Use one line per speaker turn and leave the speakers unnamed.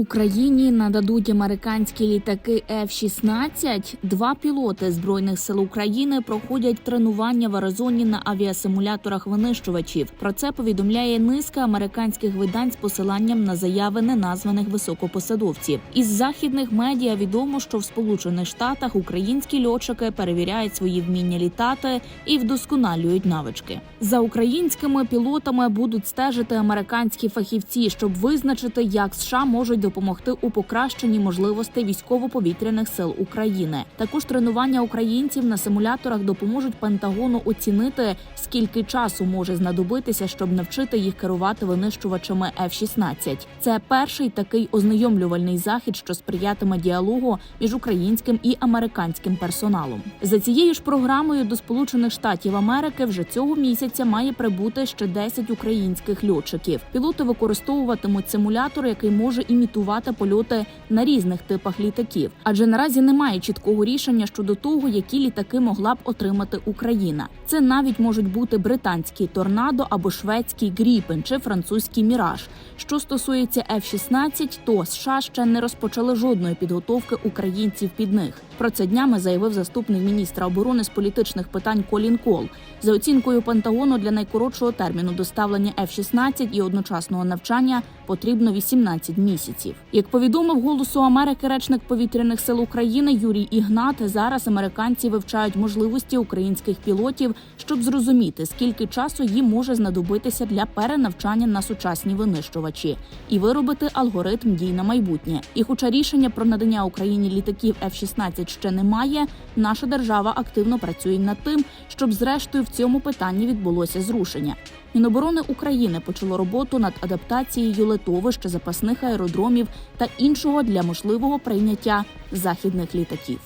Україні нададуть американські літаки F-16. Два пілоти збройних сил України проходять тренування в Аризоні на авіасимуляторах винищувачів. Про це повідомляє низка американських видань з посиланням на заяви неназваних високопосадовців. Із західних медіа відомо, що в Сполучених Штатах українські льотчики перевіряють свої вміння літати і вдосконалюють навички. За українськими пілотами будуть стежити американські фахівці, щоб визначити, як США можуть допомогти у покращенні можливостей військово-повітряних сил України. Також тренування українців на симуляторах допоможуть Пентагону оцінити, скільки часу може знадобитися, щоб навчити їх керувати винищувачами F-16. Це перший такий ознайомлювальний захід, що сприятиме діалогу між українським і американським персоналом. За цією ж програмою до Сполучених Штатів Америки вже цього місяця має прибути ще 10 українських льотчиків. Пілоти використовуватимуть симулятор, який може імітувати польоти на різних типах літаків. Адже наразі немає чіткого рішення щодо того, які літаки могла б отримати Україна. Це навіть можуть бути британський торнадо або шведський Гріпен чи французький міраж. Що стосується F-16, то США ще не розпочали жодної підготовки українців під них. Про це днями заявив заступник міністра оборони з політичних питань Колін Кол. За оцінкою Пентагону для найкоротшого терміну доставлення F-16 і одночасного навчання потрібно 18 місяців. Як повідомив голосу Америки речник повітряних сил України Юрій Ігнат, зараз американці вивчають можливості українських пілотів, щоб зрозуміти, скільки часу їм може знадобитися для перенавчання на сучасні винищувачі і виробити алгоритм дій на майбутнє. І, хоча рішення про надання Україні літаків F-16 ще немає, наша держава активно працює над тим, щоб зрештою в цьому питанні відбулося зрушення. Міноборони України почало роботу над адаптацією литовищ, запасних аеродромів та іншого для можливого прийняття західних літаків.